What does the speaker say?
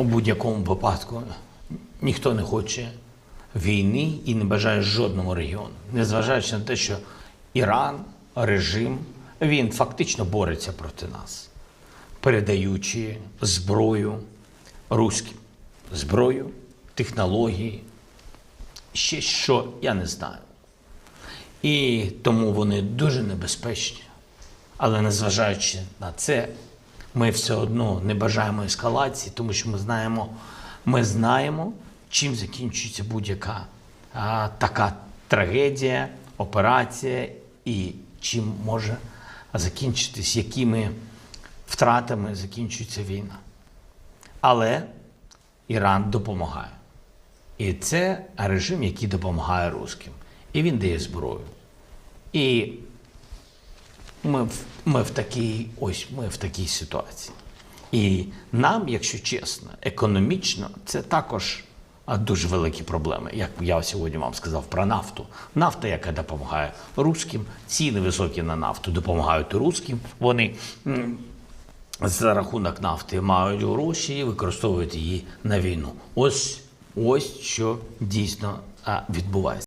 у будь-якому випадку ніхто не хоче війни і не бажає жодному регіону, незважаючи на те, що Іран, режим, він фактично бореться проти нас, передаючи зброю руським, зброю, технології, ще що я не знаю. І тому вони дуже небезпечні. Але незважаючи на це, ми все одно не бажаємо ескалації, тому що ми знаємо, ми знаємо, чим закінчується будь-яка така трагедія, операція і чим може закінчитись, якими втратами закінчується війна. Але Іран допомагає. І це режим, який допомагає русським. І він дає зброю. І ми в, ми в такій ось ми в такій ситуації. І нам, якщо чесно, економічно це також дуже великі проблеми. Як я сьогодні вам сказав про нафту. Нафта, яка допомагає русським, ціни високі на нафту допомагають русським. Вони за рахунок нафти мають гроші і використовують її на війну. Ось ось що дійсно відбувається.